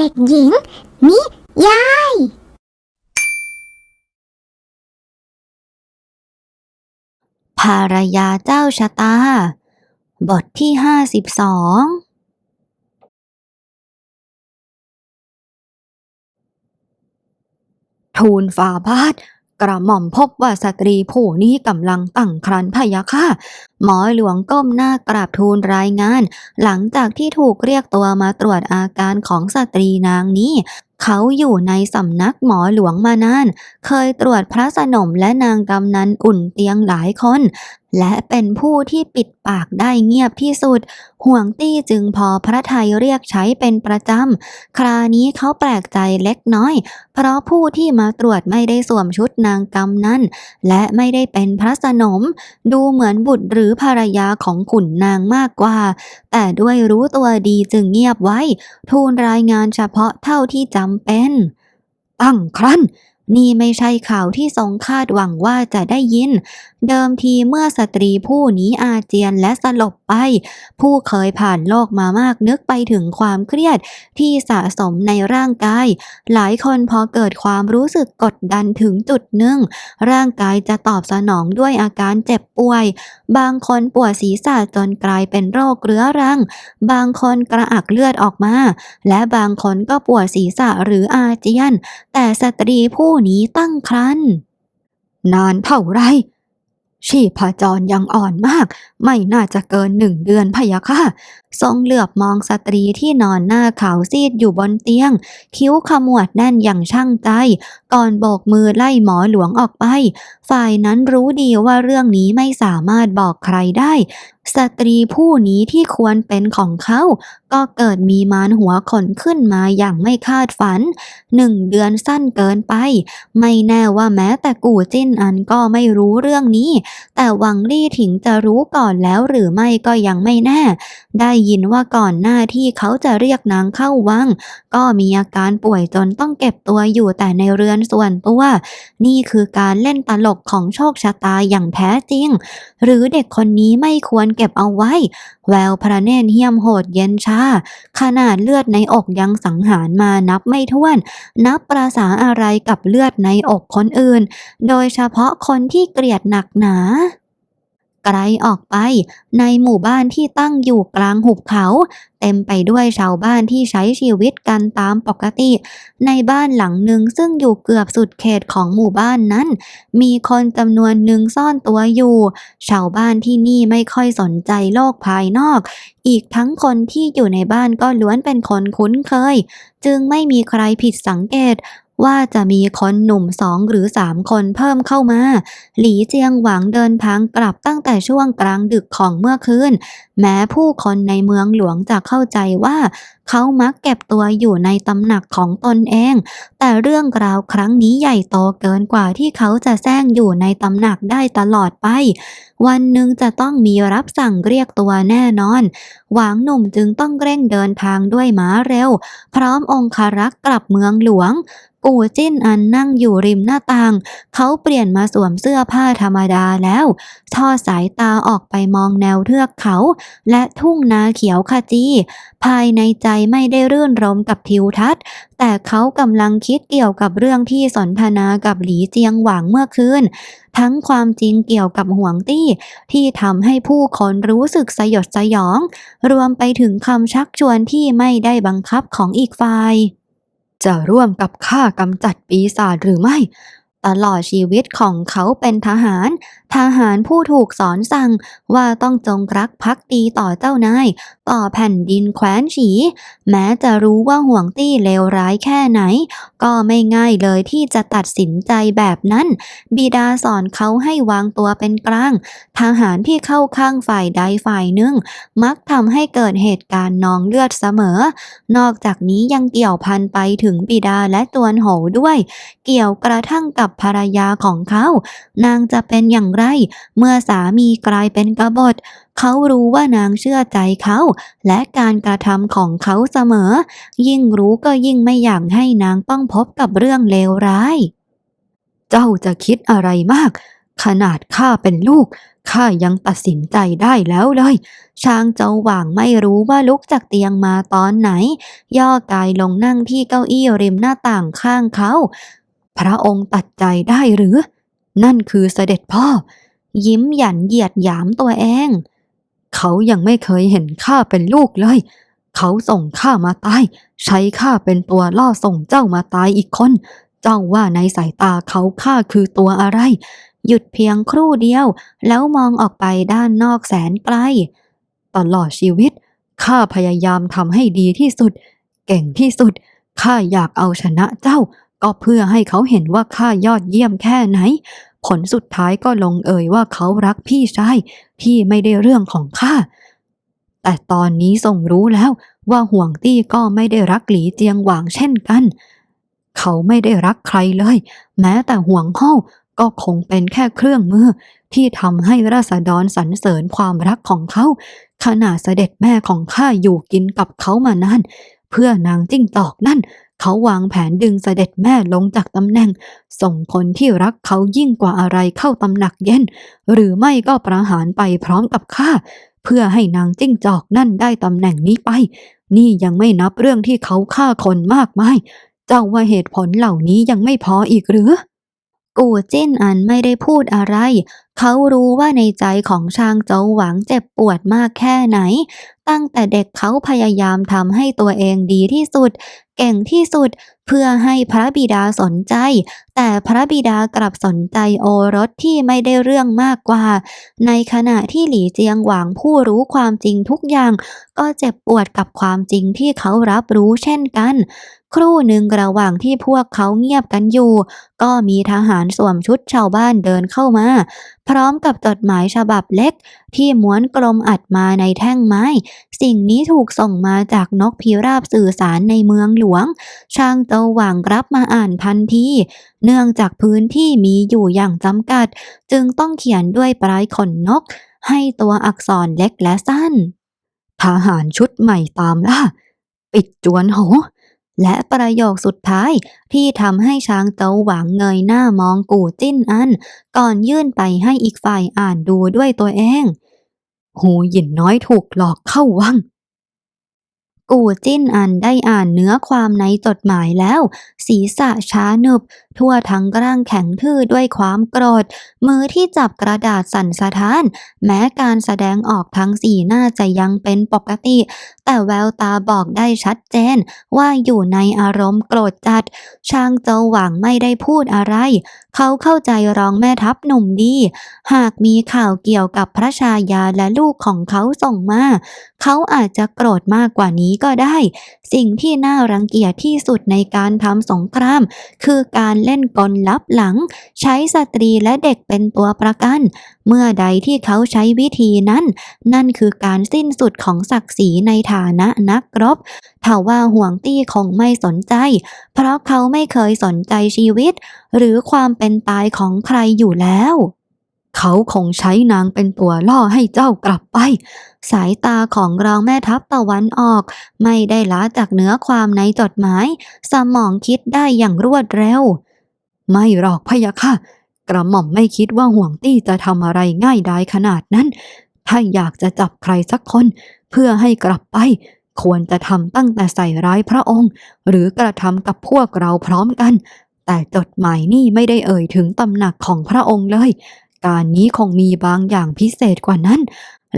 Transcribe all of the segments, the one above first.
เด็กหญิง นิยายภรรยาเจ้าชะตา บทที่ห้าสิบสองทูลฝ่าบาท กระหม่อมพบว่าสตรีผู้นี้กำลังตั้งครรภ์พะยะค่ะ หมอหลวงก้มหน้ากราบทูลรายงาน หลังจากที่ถูกเรียกตัวมาตรวจอาการของสตรีนางนี้ เขาอยู่ในสำนักหมอหลวงมานาน เคยตรวจพระสนมและนางกำนันอุ่นเตียงหลายคนและเป็นผู้ที่ปิดปากได้เงียบที่สุด ห่วงตี้จึงพอพระไทยเรียกใช้เป็นประจำ ครานี้เขาแปลกใจเล็กน้อย เพราะผู้ที่มาตรวจไม่ได้สวมชุดนางกำนั้น และไม่ได้เป็นพระสนม ดูเหมือนบุตรหรือภรรยาของขุนนางมากกว่า แต่ด้วยรู้ตัวดีจึงเงียบไว้ ทูลรายงานเฉพาะเท่าที่จำเป็น ตั้งครั้น นี่ไม่ใช่ข่าวที่ทรงคาดหวังว่าจะได้ยิน เดิมทีเมื่อสตรีผู้นี้อาเจียนและสลบไป ผู้เคยผ่านโลกมามากนึกไปถึงความเครียดที่สะสมในร่างกาย หลายคนพอเกิดความรู้สึกกดดันถึงจุดหนึ่ง ร่างกายจะตอบสนองด้วยอาการเจ็บป่วย บางคนปวดศีรษะจนกลายเป็นโรคเรื้อรัง บางคนกระอักเลือดออกมา และบางคนก็ปวดศีรษะหรืออาเจียน แต่สตรีผู้นี้ตั้งครรภ์นานเท่าไร ชีพจรยังอ่อนมาก ไม่น่าจะเกินหนึ่งเดือนพะยะค่ะทรงเหลือบมองสตรีที่นอนหน้าขาวซีดอยู่บนเตียง คิ้วขมวดแน่นอย่างช่างใจ ก่อนโบกมือไล่หมอหลวงออกไป ฝ่ายนั้นรู้ดีว่าเรื่องนี้ไม่สามารถบอกใครได้ สตรีผู้นี้ที่ควรเป็นของเขา ก็เกิดมีมารหัวขนขึ้นมาอย่างไม่คาดฝัน หนึ่งเดือนสั้นเกินไป ไม่แน่ว่าแม้แต่กู่จิ้นอันก็ไม่รู้เรื่องนี้ แต่วังลี่ถิงจะรู้ก่อนแล้วหรือไม่ก็ยังไม่แน่ ได้ยินว่าก่อนหน้าที่เขาจะเรียกนางเข้าวัง ก็มีอาการป่วยจนต้องเก็บตัวอยู่แต่ในเรือนส่วนตัว นี่คือการเล่นตลกของโชคชะตาอย่างแท้จริง หรือเด็กคนนี้ไม่ควรเก็บเอาไว้ แววพระเนตรเหี้ยมโหดเย็นชา ขนาดเลือดในอกยังสังหารมานับไม่ถ้วน นับประสาอะไรกับเลือดในอกคนอื่น โดยเฉพาะคนที่เกลียดหนักหนา ไกลออกไป ในหมู่บ้านที่ตั้งอยู่กลางหุบเขา เต็มไปด้วยชาวบ้านที่ใช้ชีวิตกันตามปกติ ในบ้านหลังหนึ่งซึ่งอยู่เกือบสุดเขตของหมู่บ้านนั้น มีคนจำนวนหนึ่งซ่อนตัวอยู่ ชาวบ้านที่นี่ไม่ค่อยสนใจโลกภายนอก อีกทั้งคนที่อยู่ในบ้านก็ล้วนเป็นคนคุ้นเคย จึงไม่มีใครผิดสังเกต ว่าจะมีคนหนุ่มสองหรือสามคนเพิ่มเข้ามา หลีเจียงหวังเดินทางกลับตั้งแต่ช่วงกลางดึกของเมื่อคืน แม้ผู้คนในเมืองหลวงจะเข้าใจว่า เขามักเก็บตัวอยู่ในตำหนักของตนเอง แต่เรื่องราวครั้งนี้ใหญ่โตเกินกว่าที่เขาจะแซงอยู่ในตำหนักได้ตลอดไป วันหนึ่งจะต้องมีรับสั่งเรียกตัวแน่นอน หวางหนุ่มจึงต้องเร่งเดินทางด้วยม้าเร็ว พร้อมองคารักษ์กลับเมืองหลวง กูจิ้นอันนั่งอยู่ริมหน้าต่าง เขาเปลี่ยนมาสวมเสื้อผ้าธรรมดาแล้ว ทอดสายตาออกไปมองแนวเทือกเขา และทุ่งนาเขียวขจี ภายในใจไม่ได้รื่นรมกับทิวทัศน์ แต่เขากำลังคิดเกี่ยวกับเรื่องที่สนทนากับหลีเจียงหวางเมื่อคืน ทั้งความจริงเกี่ยวกับห่วงตี้ ที่ทำให้ผู้คนรู้สึกสยดสยอง รวมไปถึงคำชักชวนที่ไม่ได้บังคับของอีกฝ่าย จะร่วมกับข้ากำจัดปีศาจหรือไม่ ตลอดชีวิตของเขาเป็นทหาร ทหารผู้ถูกสอนสั่งว่าต้องจงรักภักดีต่อเจ้านาย ต่อแผ่นดินแคว้นฉี แม้จะรู้ว่าห่วงตี้เลวร้ายแค่ไหนก็ไม่ง่ายเลยที่จะตัดสินใจแบบนั้น บิดาสอนเขาให้วางตัวเป็นกลาง ทหารที่เข้าข้างฝ่ายใดฝ่ายหนึ่ง มักทำให้เกิดเหตุการณ์นองเลือดเสมอ นอกจากนี้ยังเกี่ยวพันไปถึงบิดาและตวนโหด้วย เกี่ยวกระทั่งกับภรรยาของเขา นางจะเป็นอย่างไร เมื่อสามีกลายเป็นกบฏ เขารู้ว่านางเชื่อใจเขา และการกระทำของเขาเสมอ ยิ่งรู้ก็ยิ่งไม่อยากให้นางต้องพบกับเรื่องเลวร้าย เจ้าจะคิดอะไรมาก ขนาดข้าเป็นลูกข้ายังตัดสินใจได้แล้วเลย ช้างเจ้าหว่างไม่รู้ว่าลุกจากเตียงมาตอนไหน ย่อกายลงนั่งที่เก้าอี้ริมหน้าต่างข้างเขา พระองค์ตัดใจได้หรือ นั่นคือเสด็จพ่อ ยิ้มหยันเหยียดหยามตัวเอง เขายังไม่เคยเห็นข้าเป็นลูกเลย เขาส่งข้ามาตาย ใช้ข้าเป็นตัวล่อส่งเจ้ามาตายอีกคน เจ้าว่าในสายตาเขาข้าคือตัวอะไร หยุดเพียงครู่เดียว แล้วมองออกไปด้านนอกแสนไกล ตลอดชีวิตข้าพยายามทำให้ดีที่สุด เก่งที่สุดข้าอยากเอาชนะเจ้า ก็เพื่อให้เขาเห็นว่าข้ายอดเยี่ยมแค่ไหน ผลสุดท้ายก็ลงเอยว่าเขารักพี่ชายที่ไม่ได้เรื่องของข้าแต่ตอนนี้ทรงรู้แล้วว่าห่วงตี้ก็ไม่ได้รักหลีเจียงหวางเช่นกัน เขาไม่ได้รักใครเลย แม้แต่ห่วงเฮาก็คงเป็นแค่เครื่องมือ ที่ทำให้ราษฎรสรรเสริญความรักของเขาขนาดเสด็จแม่ของข้าอยู่กินกับเขามานานเพื่อนางจิ้งจอกนั่น เขาวางแผนดึงเสด็จแม่ลงจากตำแหน่ง ส่งคนที่รักเขายิ่งกว่าอะไรเข้าตำหนักเย็น หรือไม่ก็ประหารไปพร้อมกับข้า เพื่อให้นางจิ้งจอกนั่นได้ตำแหน่งนี้ไป นี่ยังไม่นับเรื่องที่เขาฆ่าคนมากมาย เจ้าว่าเหตุผลเหล่านี้ยังไม่พออีกหรือ กูจิ้นอันไม่ได้พูดอะไร เขารู้ว่าในใจของชางโจวหวังเจ็บปวดมากแค่ไหน ตั้งแต่เด็กเขาพยายามทำให้ตัวเองดีที่สุด เก่งที่สุด เพื่อให้พระบิดาสนใจ แต่พระบิดากลับสนใจโอรสที่ไม่ได้เรื่องมากกว่า ในขณะที่หลี่เจียงหวางผู้รู้ความจริงทุกอย่าง ก็เจ็บปวดกับความจริงที่เขารับรู้เช่นกันครู่หนึ่งระหว่างที่พวกเขาเงียบกันอยู่ ก็มีทหารสวมชุดชาวบ้านเดินเข้ามาพร้อมกับจดหมายฉบับเล็ก ที่ม้วนกลมอัดมาในแท่งไม้ สิ่งนี้ถูกส่งมาจากนกพิราบสื่อสารในเมืองหลวง ช่างเจ้าหว่างรับมาอ่านทันที เนื่องจากพื้นที่มีอยู่อย่างจำกัด จึงต้องเขียนด้วยปลายขนนก ให้ตัวอักษรเล็กและสั้นทหารชุดใหม่ตามล่า ปิดจวนโห และประโยคสุดท้ายที่ทำให้ช้างเต้าหวังเงยหน้ามองกูจิ้นอัน ก่อนยื่นไปให้อีกฝ่ายอ่านดูด้วยตัวเอง หูหยินน้อยถูกหลอกเข้าวัง กูจิ้นอันได้อ่านเนื้อความในจดหมายแล้ว ศีรษะช้าหนึบ ทั่วทั้งร่างแข็งทื่อด้วยความโกรธ มือที่จับกระดาษสั่นสะท้าน แม้การแสดงออกทั้งสีหน้าจะยังเป็นปกติ แต่แววตาบอกได้ชัดเจน ว่าอยู่ในอารมณ์โกรธจัด ช่างเจ้าหวังไม่ได้พูดอะไร เขาเข้าใจรองแม่ทัพหนุ่มดี หากมีข่าวเกี่ยวกับพระชายาและลูกของเขาส่งมา เขาอาจจะโกรธมากกว่านี้ก็ได้ สิ่งที่น่ารังเกียจที่สุดในการทำสงคราม คือการเล่นกลลับหลัง ใช้สตรีและเด็กเป็นตัวประกัน เมื่อใดที่เขาใช้วิธีนั้น นั่นคือการสิ้นสุดของศักดิ์ศรีในฐานะนักรบถ้าว่าห่วงตี้คงไม่สนใจ เพราะเขาไม่เคยสนใจชีวิต หรือความเป็นตายของใครอยู่แล้ว เขาคงใช้นางเป็นตัวล่อให้เจ้ากลับไป สายตาของรองแม่ทัพตะวันออก ไม่ได้ล้าจากเนื้อความในจดหมาย สมองคิดได้อย่างรวดเร็ว ไม่หรอกพะยะค่ะ กระหม่อมไม่คิดว่าห่วงตี้จะทำอะไรง่ายดายขนาดนั้น ถ้าอยากจะจับใครสักคน เพื่อให้กลับไป ควรจะทำตั้งแต่ใส่ร้ายพระองค์ หรือกระทำกับพวกเราพร้อมกัน แต่จดหมายนี่ไม่ได้เอ่ยถึงตำหนักของพระองค์เลยการนี้คงมีบางอย่างพิเศษกว่านั้น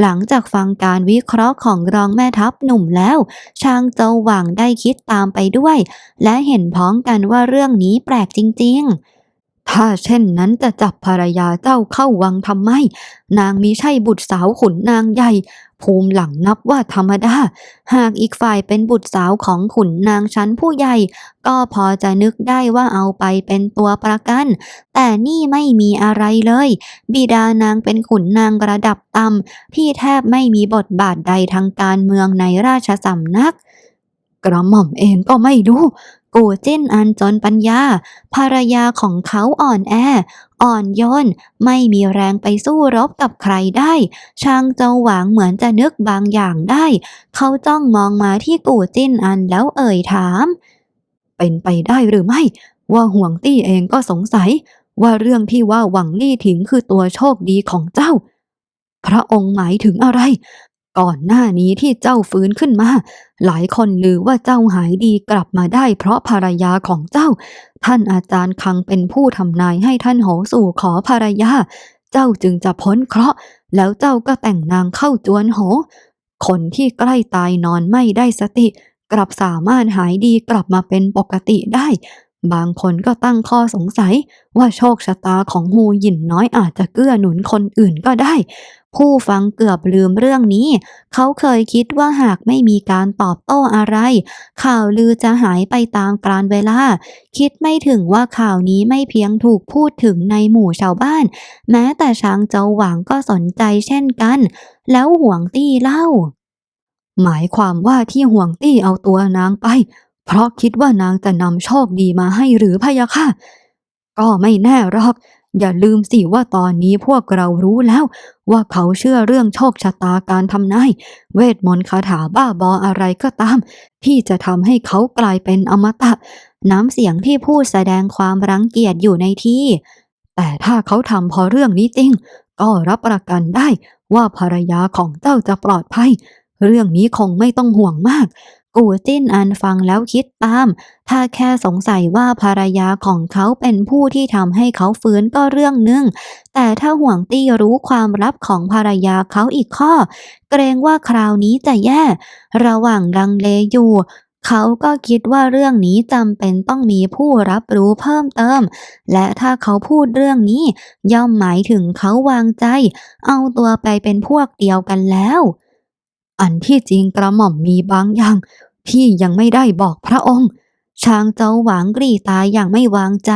หลังจากฟังการวิเคราะห์ของรองแม่ทัพหนุ่มแล้ว ชางเจ้าหวังได้คิดตามไปด้วย และเห็นพ้องกันว่าเรื่องนี้แปลกจริง ๆ ถ้าเช่นนั้นจะจับภรรยาเจ้าเข้าวังทำไม นางมิใช่บุตรสาวขุนนางใหญ่ ภูมิหลังนับว่าธรรมดา หากอีกฝ่ายเป็นบุตรสาวของขุนนางชั้นผู้ใหญ่ ก็พอจะนึกได้ว่าเอาไปเป็นตัวประกัน แต่นี่ไม่มีอะไรเลย บิดานางเป็นขุนนางระดับต่ำที่แทบไม่มีบทบาทใดทางการเมืองในราชสำนักกระหม่อมเองก็ไม่รู้ กูจิ้นอันจนปัญญา ภรรยาของเขาอ่อนแอ อ่อนโยน ไม่มีแรงไปสู้รบกับใครได้ช่างเจ้าหวางเหมือนจะนึกบางอย่างได้ เขาจ้องมองมาที่กูจิ้นอันแล้วเอ่ยถาม เป็นไปได้หรือไม่ ว่าห่วงตี้เองก็สงสัย ว่าเรื่องที่ว่าหวังลี่ถิงคือตัวโชคดีของเจ้า พระองค์หมายถึงอะไร ก่อนหน้านี้ที่เจ้าฟื้นขึ้นมา หลายคนลือว่าเจ้าหายดีกลับมาได้เพราะภรรยาของเจ้า ท่านอาจารย์คังเป็นผู้ทำนายให้ท่านโหสู่ขอภรรยา เจ้าจึงจะพ้นเคราะห์ แล้วเจ้าก็แต่งนางเข้าจวนโห คนที่ใกล้ตายนอนไม่ได้สติ กลับสามารถหายดีกลับมาเป็นปกติได้ บางคนก็ตั้งข้อสงสัยว่าโชคชะตาของฮูหยินน้อยอาจจะเกื้อหนุนคนอื่นก็ได้ ผู้ฟังเกือบลืมเรื่องนี้ เขาเคยคิดว่าหากไม่มีการตอบโต้อะไร ข่าวลือจะหายไปตามกาลเวลา คิดไม่ถึงว่าข่าวนี้ไม่เพียงถูกพูดถึงในหมู่ชาวบ้าน แม้แต่ช้างเจ้าหวางก็สนใจเช่นกัน แล้วห่วงตี้เล่า หมายความว่าที่ห่วงตี้เอาตัวนางไป เพราะคิดว่านางจะนำโชคดีมาให้หรือพะยะค่ะ ก็ไม่แน่หรอก อย่าลืมสิว่าตอนนี้พวกเรารู้แล้ว ว่าเขาเชื่อเรื่องโชคชะตาการทำนายเวทมนต์คาถาบ้าบออะไรก็ตาม ที่จะทำให้เขากลายเป็นอมตะ น้ำเสียงที่พูดแสดงความรังเกียจอยู่ในที่ แต่ถ้าเขาทำพอเรื่องนี้จริง ก็รับประกันได้ว่าภรรยาของเจ้าจะปลอดภัย เรื่องนี้คงไม่ต้องห่วงมาก กูจิ้นอันฟังแล้วคิดตาม ถ้าแค่สงสัยว่าภรรยาของเขาเป็นผู้ที่ทำให้เขาฟื้นก็เรื่องหนึ่ง แต่ถ้าห่วงตี้รู้ความลับของภรรยาเขาอีกข้อ เกรงว่าคราวนี้จะแย่ ระหว่างลังเลอยู่ เขาก็คิดว่าเรื่องนี้จำเป็นต้องมีผู้รับรู้เพิ่มเติม และถ้าเขาพูดเรื่องนี้ ย่อมหมายถึงเขาวางใจ เอาตัวไปเป็นพวกเดียวกันแล้ว อันที่จริงกระหม่อมมีบางอย่าง ที่ยังไม่ได้บอกพระองค์ ช้างเจ้าหวางกรีตายอย่างไม่วางใจ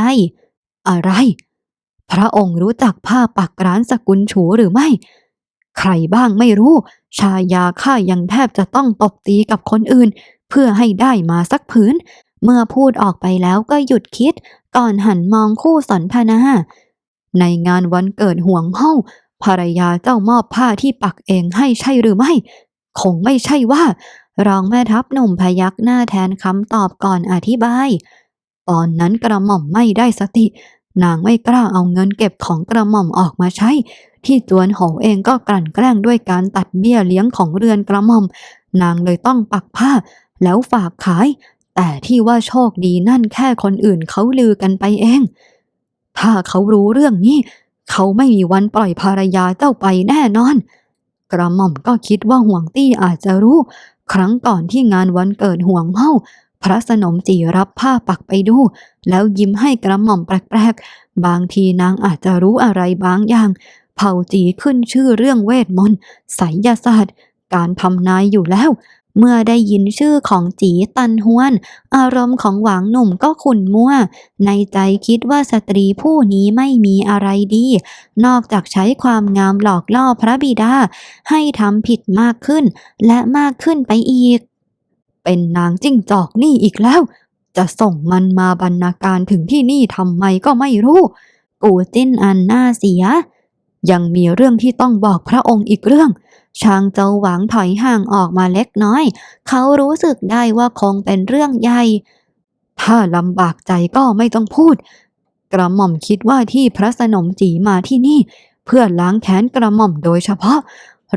อะไร พระองค์รู้จักผ้าปักร้านสกุลฉูหรือไม่ ใครบ้างไม่รู้ ชายาข้ายังแทบจะต้องตบตีกับคนอื่น เพื่อให้ได้มาสักผืน เมื่อพูดออกไปแล้วก็หยุดคิด ก่อนหันมองคู่สนทนา ในงานวันเกิดห่วงเฮ้าภรรยาเจ้ามอบผ้าที่ปักเองให้ใช่หรือไม่ คงไม่ใช่ว่า รองแม่ทัพหนุ่มพยักหน้าแทนคำตอบก่อนอธิบาย ตอนนั้นกระหม่อมไม่ได้สติ นางไม่กล้าเอาเงินเก็บของกระหม่อมออกมาใช้ ที่จวนโหเองก็กลั่นแกล้งด้วยการตัดเบี้ยเลี้ยงของเรือนกระหม่อม นางเลยต้องปักผ้า แล้วฝากขาย แต่ที่ว่าโชคดีนั่นแค่คนอื่นเขาลือกันไปเอง ถ้าเขารู้เรื่องนี้ เขาไม่มีวันปล่อยภรรยาเจ้าไปแน่นอน กระหม่อมก็คิดว่าห่วงตี้อาจจะรู้ ครั้งก่อนที่งานวันเกิดห่วงเมาพระสนมจีรับผ้าปักไปดู แล้วยิ้มให้กระหม่อมแปลกๆ บางทีนางอาจจะรู้อะไรบางอย่าง เผ่าจีขึ้นชื่อเรื่องเวทมนต์ไสยศาสตร์ การทำนายอยู่แล้ว เมื่อได้ยินชื่อของจีตันฮวน อารมณ์ของหวางหนุ่มก็ขุ่นมัว ในใจคิดว่าสตรีผู้นี้ไม่มีอะไรดี นอกจากใช้ความงามหลอกล่อพระบิดา ให้ทำผิดมากขึ้น และมากขึ้นไปอีก เป็นนางจิ้งจอกนี่อีกแล้ว จะส่งมันมาบรรณาการถึงที่นี่ทำไมก็ไม่รู้ กูจิ้นอันหน้าเสีย ยังมีเรื่องที่ต้องบอกพระองค์อีกเรื่อง ชางเจ้าหวังถอยห่างออกมาเล็กน้อย เขารู้สึกได้ว่าคงเป็นเรื่องใหญ่ ถ้าลำบากใจก็ไม่ต้องพูด กระหม่อมคิดว่าที่พระสนมจีมาที่นี่ เพื่อล้างแค้นกระหม่อมโดยเฉพาะ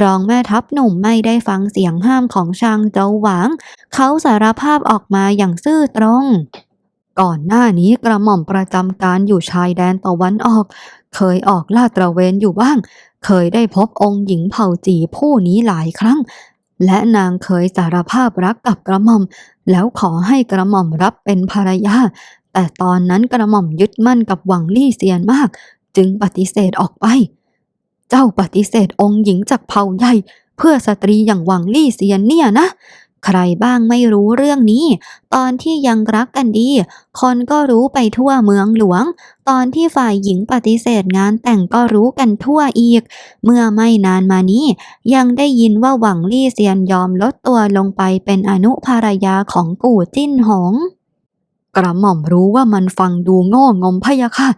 รองแม่ทัพหนุ่มไม่ได้ฟังเสียงห้ามของชางเจ้าหวางเขาสารภาพออกมาอย่างซื่อตรง ก่อนหน้านี้กระหม่อมประจำการอยู่ชายแดนตะวันออก เคยออกลาดตระเวนอยู่บ้าง เคยได้พบองค์หญิงเผ่าจีผู้นี้หลายครั้ง และนางเคยสารภาพรักกับกระหม่อม แล้วขอให้กระหม่อมรับเป็นภรรยา แต่ตอนนั้นกระหม่อมยึดมั่นกับหวังลี่เซียนมาก จึงปฏิเสธออกไป เจ้าปฏิเสธองค์หญิงจากเผ่าใหญ่ เพื่อสตรีอย่างหวังลี่เซียนเนี่ยนะ ใครบ้างไม่รู้เรื่องนี้ ตอนที่ยังรักกันดี คนก็รู้ไปทั่วเมืองหลวง ตอนที่ฝ่ายหญิงปฏิเสธงานแต่งก็รู้กันทั่วอีก เมื่อไม่นานมานี้ ยังได้ยินว่าหวังลี่เซียนยอมลดตัวลงไปเป็นอนุภรรยาของกู่จิ้นหง กระหม่อมรู้ว่ามันฟังดูโง่งมพะยะค่ะ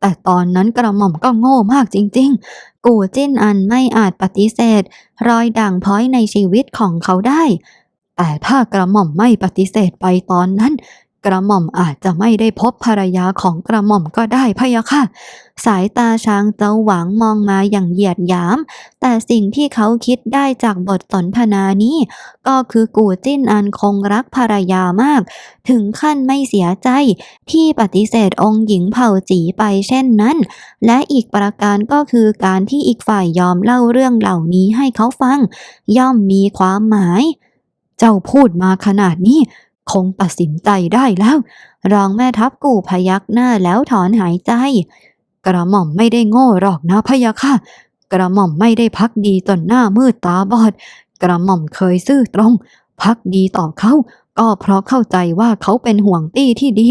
แต่ตอนนั้นกระหม่อมก็โง่มากจริง ๆ กู่จิ้นอันไม่อาจปฏิเสธ รอยด่างพร้อยในชีวิตของเขาได้ แต่ถ้ากระหม่อมไม่ปฏิเสธไปตอนนั้น กระหม่อมอาจจะไม่ได้พบภรรยาของกระหม่อมก็ได้พะยะค่ะ สายตาช้างเจ้าหวังมองมาอย่างเหยียดหยาม แต่สิ่งที่เขาคิดได้จากบทสนทนานี้ ก็คือกูจิ้นอันคงรักภรรยามาก ถึงขั้นไม่เสียใจที่ปฏิเสธองค์หญิงเผ่าจีไปเช่นนั้น และอีกประการก็คือการที่อีกฝ่ายยอมเล่าเรื่องเหล่านี้ให้เขาฟัง ย่อมมีความหมาย เจ้าพูดมาขนาดนี้ คงตัดสินใจได้แล้ว รองแม่ทัพกูพยักหน้าแล้วถอนหายใจ กระหม่อมไม่ได้โง่หรอกนะพยะค่ะ กระหม่อมไม่ได้พักดีจนหน้ามืดตาบอด กระหม่อมเคยซื่อตรง พักดีต่อเขาก็เพราะเข้าใจว่าเขาเป็นห่วงตี้ที่ดี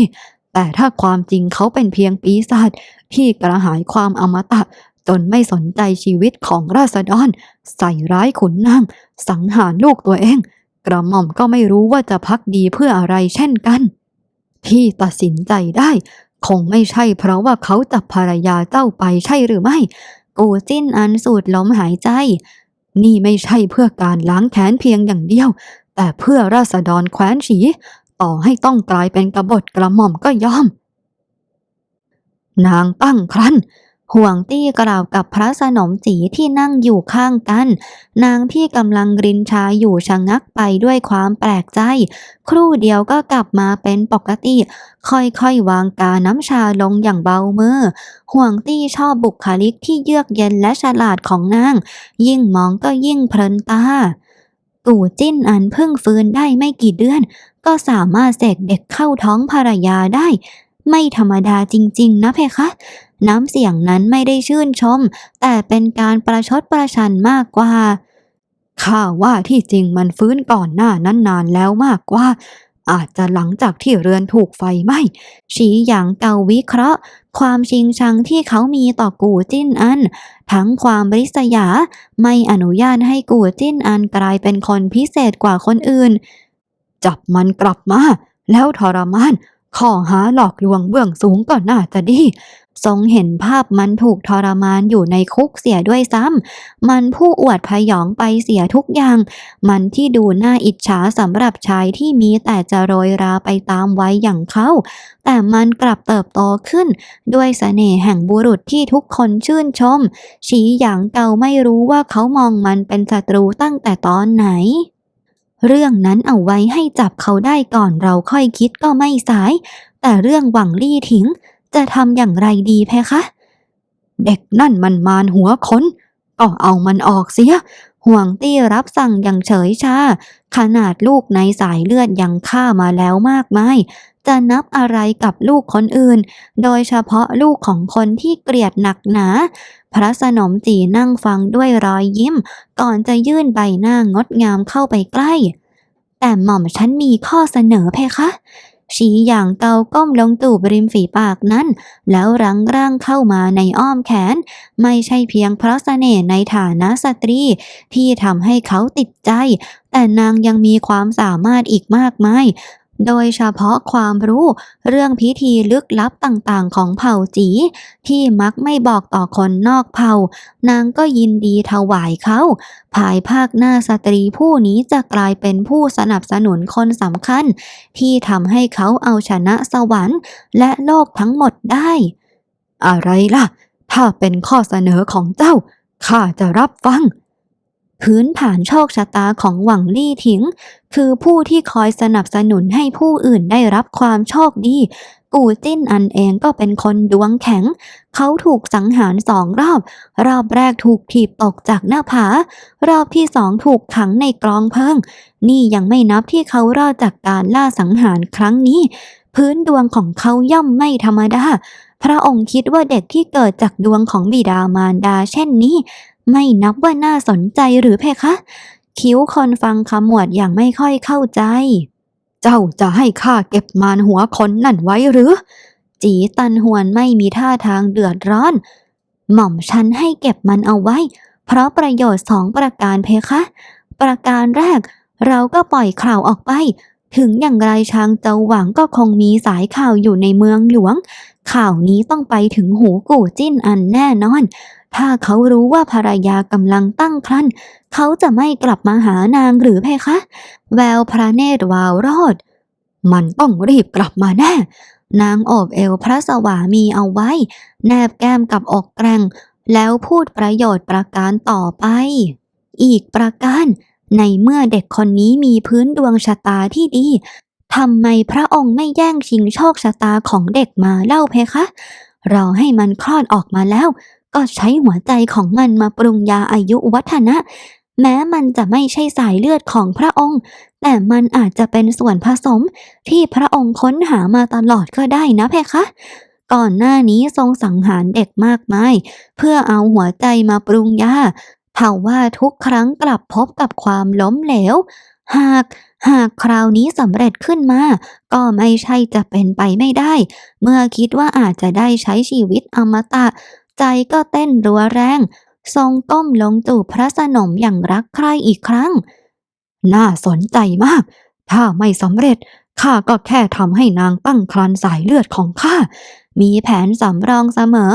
แต่ถ้าความจริงเขาเป็นเพียงปีศาจที่กระหายความอมตะจนไม่สนใจชีวิตของราษฎร ใส่ร้ายขุนนาง สังหารลูกตัวเอง กระหม่อมก็ไม่รู้ว่าจะพักดีเพื่ออะไรเช่นกัน ที่ตัดสินใจได้ คงไม่ใช่เพราะว่าเขาจับภรรยาเจ้าไปใช่หรือไม่ กูจิ้นอันสูดลมหายใจ นี่ไม่ใช่เพื่อการล้างแค้นเพียงอย่างเดียว แต่เพื่อราษฎรแคว้นฉีต่อให้ต้องกลายเป็นกบฏกระหม่อมก็ยอม นางตั้งครั้น ห่วงตี้กล่าวกับพระสนมจีที่นั่งอยู่ข้างกัน นางที่กำลังรินชาอยู่ชะงักไปด้วยความแปลกใจ ครู่เดียวก็กลับมาเป็นปกติ ค่อยๆวางกาน้ำชาลงอย่างเบามือ ห่วงตี้ชอบบุคลิกที่เยือกเย็นและฉลาดของนาง ยิ่งมองก็ยิ่งเพลินตากูจิ้นอันเพิ่งฟื้นได้ไม่กี่เดือน ก็สามารถเสกเด็กเข้าท้องภรรยาได้ ไม่ธรรมดาจริง ๆ นะเพคะ น้ำเสียงนั้นไม่ได้ชื่นชม แต่เป็นการประชดประชันมากกว่า ข้าว่าที่จริงมันฟื้นก่อนหน้านั้นนานแล้วมากกว่า อาจจะหลังจากที่เรือนถูกไฟไหม้ฉีหยางเกาวิเคราะห์ ความชิงชังที่เขามีต่อกูจิ้นอัน ทั้งความบริษยาไม่อนุญาตให้กูจิ้นอันกลายเป็นคนพิเศษกว่าคนอื่น จับมันกลับมา แล้วทรมานข้อหาหลอกลวงเบื้องสูงก็น่าจะดี ทรงเห็นภาพมันถูกทรมานอยู่ในคุกเสียด้วยซ้ำ มันผู้อวดพยองไปเสียทุกอย่าง มันที่ดูน่าอิจฉาสำหรับชายที่มีแต่จะโรยราไปตามไวัยอย่างเขา แต่มันกลับเติบโตขึ้น ด้วยเสน่ห์แห่งบุรุษที่ทุกคนชื่นชมฉีหยางเกาไม่รู้ว่าเขามองมันเป็นศัตรูตั้งแต่ตอนไหนเรื่องนั้นเอาไว้ให้จับเขาได้ก่อนเราค่อยคิดก็ไม่สาย แต่เรื่องหวังลี่ถิง จะทำอย่างไรดีเพคะ เด็กนั่นมันมารหัวค้นก็เอามันออกเสีย ห่วงตี้รับสั่งอย่างเฉยชา ขนาดลูกในสายเลือดยังฆ่ามาแล้วมากมาย จะนับอะไรกับลูกคนอื่น โดยเฉพาะลูกของคนที่เกลียดหนักหนา พระสนมจีนั่งฟังด้วยรอยยิ้ม ก่อนจะยื่นใบหน้างดงามเข้าไปใกล้ แต่หม่อมฉันมีข้อเสนอเพคะ ฉีอย่างเกาก้มลงตูบริมฝีปากนั้น แล้วรั้งร่างเข้ามาในอ้อมแขน ไม่ใช่เพียงเพราะเสน่ห์ในฐานะสตรี ที่ทำให้เขาติดใจ แต่นางยังมีความสามารถอีกมากมาย โดยเฉพาะความรู้เรื่องพิธีลึกลับต่างๆ ของเผ่าจี ที่มักไม่บอกต่อคนนอกเผ่า นางก็ยินดีถวายเขา ภายภาคหน้าสตรีผู้นี้จะกลายเป็นผู้สนับสนุนคนสำคัญ ที่ทำให้เขาเอาชนะสวรรค์และโลกทั้งหมดได้ อะไรล่ะ ถ้าเป็นข้อเสนอของเจ้า ข้าจะรับฟัง พื้นฐานโชคชะตาของหวังลี่ถิง คือผู้ที่คอยสนับสนุนให้ผู้อื่นได้รับความโชคดี กูจิ้นอันเองก็เป็นคนดวงแข็ง เขาถูกสังหารสองรอบ รอบแรกถูกถีบตกจากหน้าผา รอบที่สองถูกขังในกรองเพิง นี่ยังไม่นับที่เขารอดจากการล่าสังหารครั้งนี้ พื้นดวงของเขาย่อมไม่ธรรมดาพระองค์คิดว่าเด็กที่เกิดจากดวงของบิดามารดาเช่นนี้ ไม่นับว่าน่าสนใจหรือเพคะ คิ้วคนฟังขมวดอย่างไม่ค่อยเข้าใจ เจ้าจะให้ข้าเก็บมารหัวคนนั่นไว้หรือ จีตันหวนไม่มีท่าทางเดือดร้อน หม่อมฉันให้เก็บมันเอาไว้ เพราะประโยชน์สองประการเพคะ ประการแรกเราก็ปล่อยข่าวออกไป ถึงอย่างไรช้างเจ้าหวังก็คงมีสายข่าวอยู่ในเมืองหลวง ข่าวนี้ต้องไปถึงหูกู่จิ้นอันแน่นอน ถ้าเขารู้ว่าภรรยากำลังตั้งครรภ์เขาจะไม่กลับมาหานางหรือเพคะ แววพระเนตรวาวโรดมันต้องรีบกลับมาแน่นางโอบเอวพระสวามีเอาไว้ แนบแก้มกับอกแกรงแล้วพูดประโยชน์ประการต่อไป อีกประการ ในเมื่อเด็กคนนี้มีพื้นดวงชะตาที่ดีทำไมพระองค์ไม่แย่งชิงโชคชะตาของเด็กมาเล่าเพคะเราให้มันคลอดออกมาแล้ว ก็ใช้หัวใจของมันมาปรุงยาอายุวัฒนะ แม้มันจะไม่ใช่สายเลือดของพระองค์ แต่มันอาจจะเป็นส่วนผสมที่พระองค์ค้นหามาตลอดก็ได้นะเพคะ ก่อนหน้านี้ทรงสังหารเด็กมากมาย เพื่อเอาหัวใจมาปรุงยาเท่าว่าทุกครั้งกลับพบกับความล้มเหลว หากหากคราวนี้สำเร็จขึ้นมา ก็ไม่ใช่จะเป็นไปไม่ได้ เมื่อคิดว่าอาจจะได้ใช้ชีวิตอมตะ ใจก็เต้นรัวแรง ทรงก้มลงจูบพระสนมอย่างรักใคร่อีกครั้ง น่าสนใจมาก ถ้าไม่สำเร็จข้าก็แค่ทำให้นางตั้งครรภ์สายเลือดของข้า มีแผนสำรองเสมอ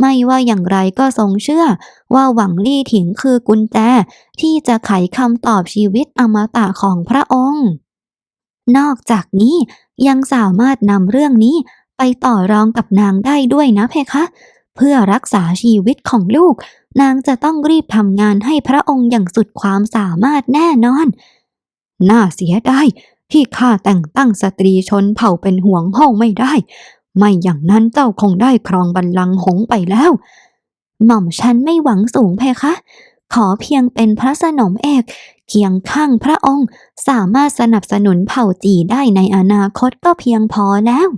ไม่ว่าอย่างไรก็ทรงเชื่อ ว่าหวังลี่ถิงคือกุญแจ ที่จะไขคำตอบชีวิตอมตะของพระองค์ นอกจากนี้ยังสามารถนำเรื่องนี้ไปต่อรองกับนางได้ด้วยนะเพคะ เพื่อรักษาชีวิตของลูก นางจะต้องรีบทำงานให้พระองค์อย่างสุดความสามารถแน่นอน น่าเสียดายที่ข้าแต่งตั้งสตรีชนเผ่าเป็นห่วงห้องไม่ได้ ไม่อย่างนั้นเจ้าคงได้ครองบัลลังก์หงไปแล้ว หม่อมฉันไม่หวังสูงเพคะ ขอเพียงเป็นพระสนมเอกเคียงข้างพระองค์สามารถสนับสนุนเผ่าจีได้ในอนาคตก็เพียงพอแล้ว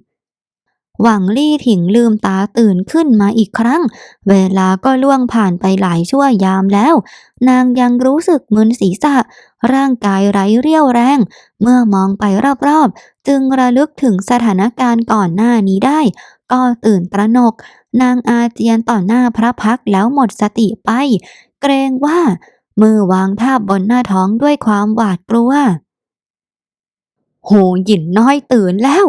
หวังลี่ถิงลืมตาตื่นขึ้นมาอีกครั้ง เวลาก็ล่วงผ่านไปหลายชั่วยามแล้ว นางยังรู้สึกมึนศีรษะ ร่างกายไร้เรี่ยวแรง เมื่อมองไปรอบๆ จึงระลึกถึงสถานการณ์ก่อนหน้านี้ได้ ก็ตื่นตระหนก นางอาเจียนต่อหน้าพระพักแล้วหมดสติไป เกรงว่า มือวางทาบบนหน้าท้องด้วยความหวาดกลัว โหหยินน้อยตื่นแล้ว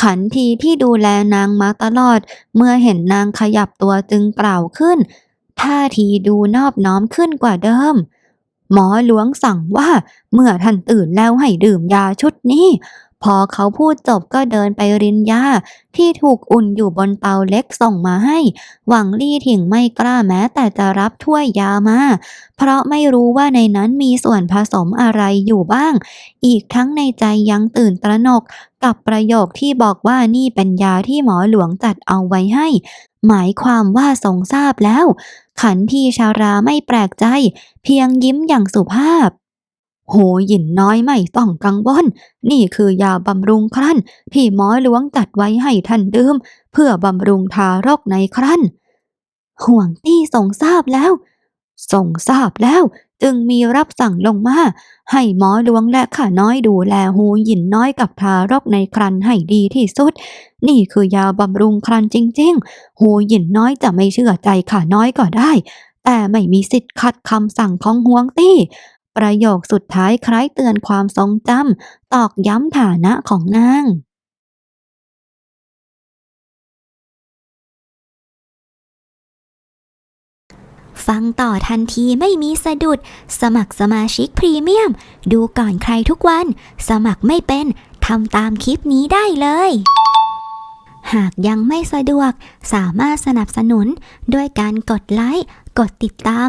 ขันทีที่ดูแลนางมาตลอด เมื่อเห็นนางขยับตัวจึงกล่าวขึ้น ท่าทีดูนอบน้อมขึ้นกว่าเดิม หมอหลวงสั่งว่าเมื่อท่านตื่นแล้วให้ดื่มยาชุดนี้ พอเขาพูดจบก็เดินไปรินยาที่ถูกอุ่นอยู่บนเตาเล็กส่งมาให้ หวังลี่ถิงไม่กล้าแม้แต่จะรับถ้วยยามา เพราะไม่รู้ว่าในนั้นมีส่วนผสมอะไรอยู่บ้าง อีกทั้งในใจยังตื่นตระหนกกับประโยคที่บอกว่านี่เป็นยาที่หมอหลวงจัดเอาไว้ให้ หมายความว่าทรงทราบแล้ว ขันทีชาราไม่แปลกใจ เพียงยิ้มอย่างสุภาพ โหหยินน้อยไม่ต้องกังวล นี่คือยาบำรุงครั้นที่หมอหลวงจัดไว้ให้ท่านดื่ม เพื่อบำรุงทารกในครั้นห่วงตี้ทรงทราบแล้วทรงทราบแล้วจึงมีรับสั่งลงมา ให้หมอหลวงและข้าน้อยดูแลหูหยินน้อยกับทารกในครันให้ดีที่สุด นี่คือยาบำรุงครันจริงๆ หูหยินน้อยจะไม่เชื่อใจข้าน้อยก็ได้ แต่ไม่มีสิทธิ์ขัดคำสั่งของห่วงตี้ ประโยคสุดท้ายคล้ายเตือนความทรงจำตอกย้ำฐานะของนางฟังต่อทันทีไม่มีสะดุด สมัครสมาชิกพรีเมียม ดูก่อนใครทุกวัน สมัครไม่เป็นทำตามคลิปนี้ได้เลย หากยังไม่สะดวก สามารถสนับสนุน ด้วยการกดไลค์ กดติดตาม